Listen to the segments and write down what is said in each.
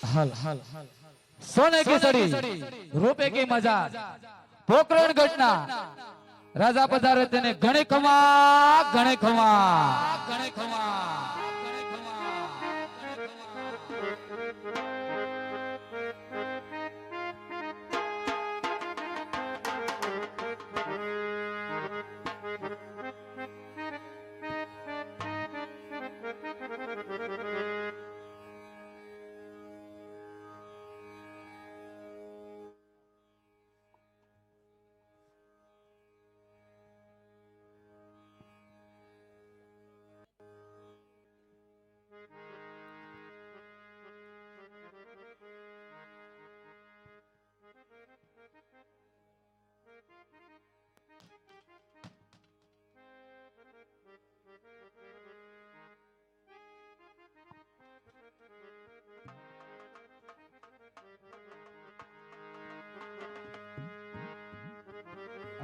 हल सोने की सड़ी રૂપે की મજા પોકરણ ઘટના રાજા પધારે તેને ઘણે ખમા ઘણે ખમા ઘણે ખમા ઘણે ખમા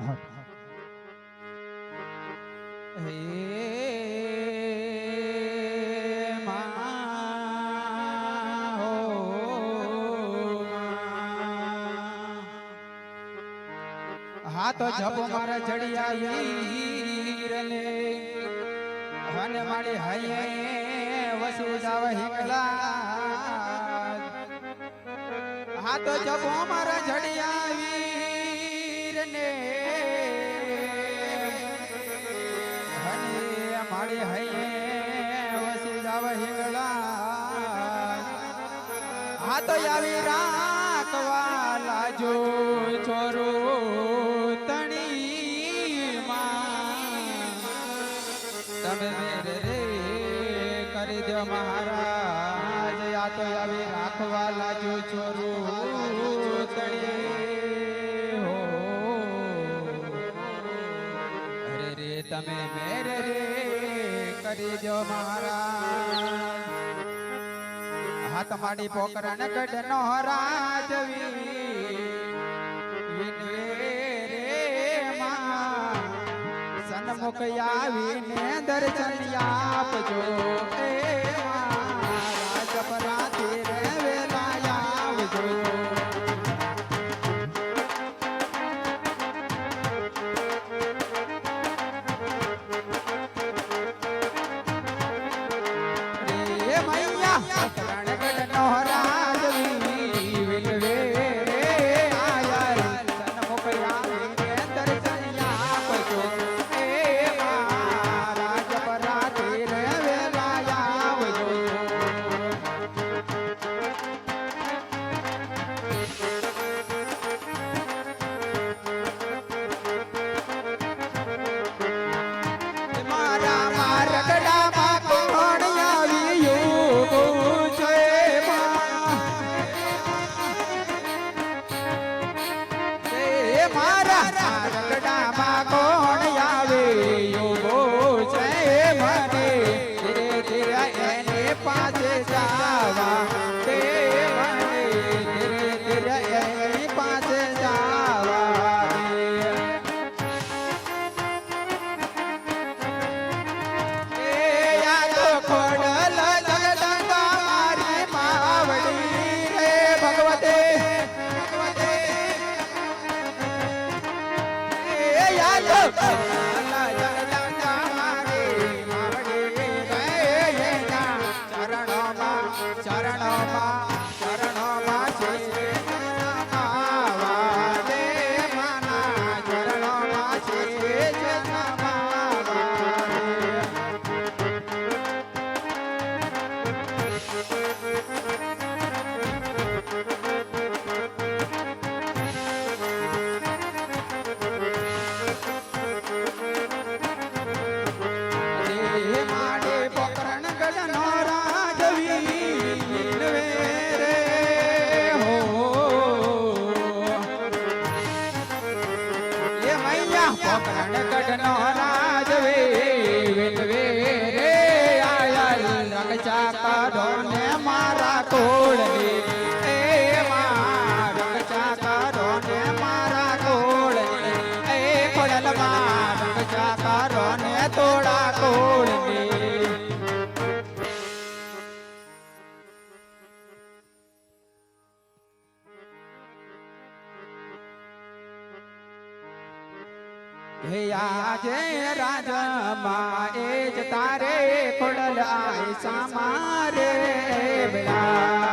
હે તો જપ મારા ચડિયા હીરને હને મારી હૈયે વસુ જાવ હિકલા હા તો મારે મારા જડિયા વીરને. તો આવી રાખવા લાજો ચોરો તણી માં તમે મેરે રે કરી દો મહારાજ, આ તો આવી રાખવા લાજો ચોરો તણી હો. અરે રે, તમે મેરે રે કરી દો મહારાજ. માડી પોકરણ ગઢ નો રાજવી સન્મુખ આવીને દર્શન આપજો. એ હે આજે રાજમાં એ જ તારે પડલ આય સામારે બેલા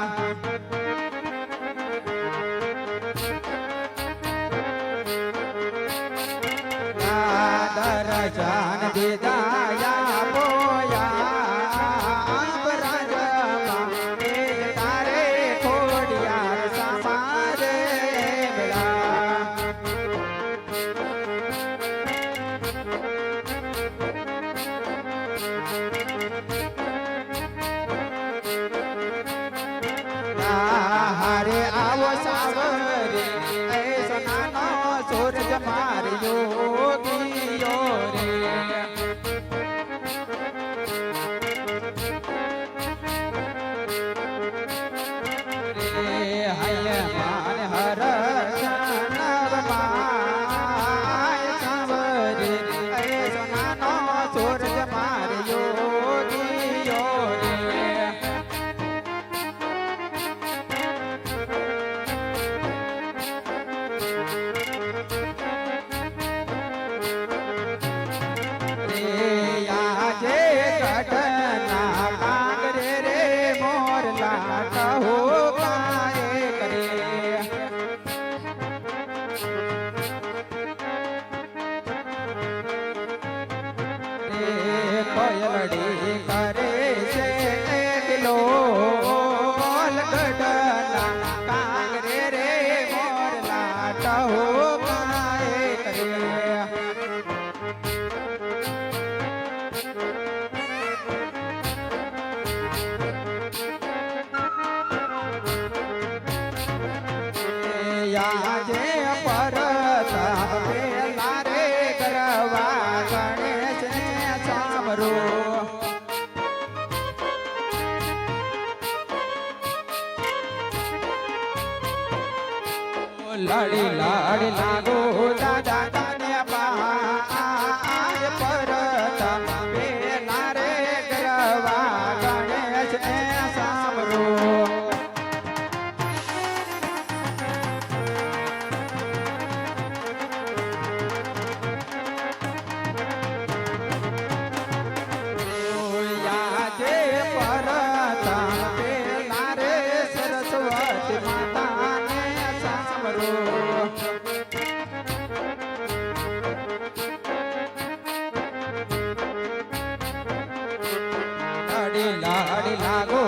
નાગો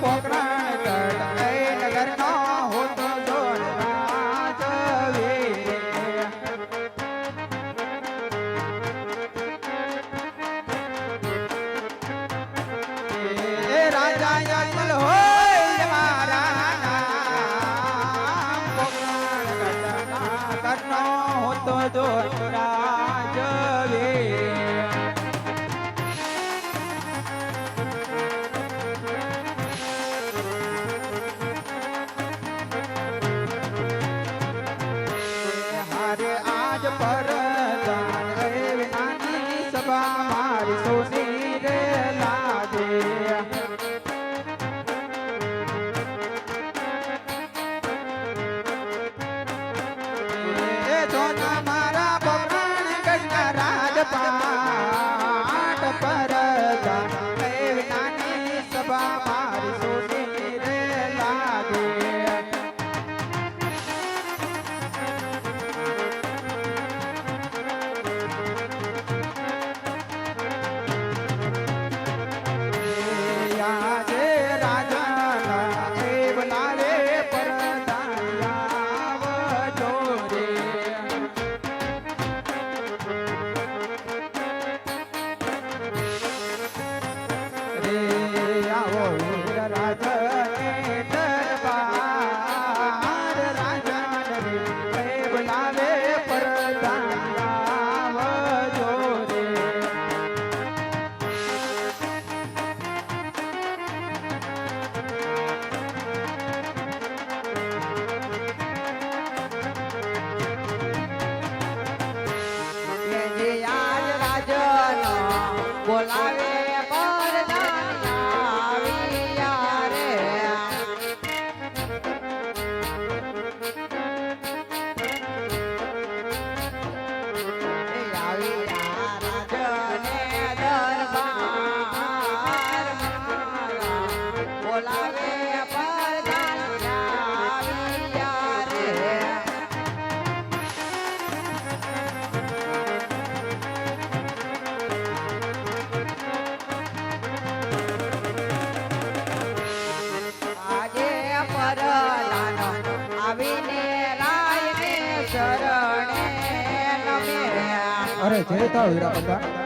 coca পায়। જય તાવ હીરા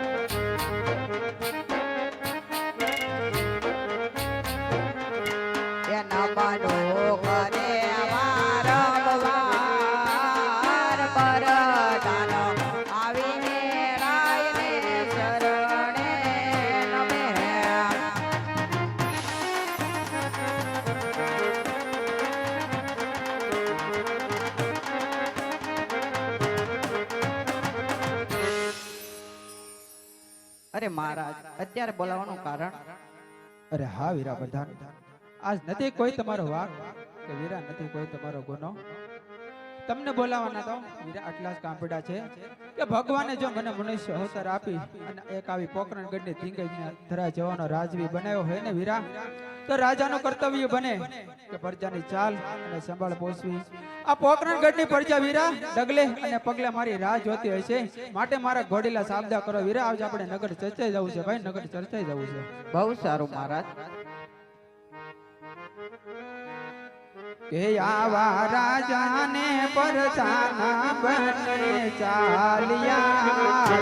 મહારાજ, અત્યારે બોલાવવાનું કારણ? અરે હા વીરા પ્રધાન આજ નથી કોઈ તમારો વાક કે વીરા, નથી કોઈ તમારો ગુનો. તમને બોલાવાના તો વીરા આટલા કાંપડા છે કે ભગવાને જો મને મનુષ્ય અવતાર આપી અને એક આવી પોકરણ ગઢની ધીંગે ધરા જવાનો રાજવી બનાવ્યો હોય ને વીરા તો રાજાનું કર્તવ્ય બને કે પ્રજાની ચાલ અને સંભાળ પોષવી આ પોકરણ ગઢની પ્રજા વીરા ડગલે અને પગલે મારી રાહ જોતી હશે માટે મારા ઘોડીલા સાબદા કરો વીરા આજે આપણે નગર ચર્ચાઈ જવું છે. ભાઈ નગર ચર્ચાઈ જવું છે. બહુ સારું મહારાજ. કે આવા રાજાને પરસાના બને ચાલ્યા.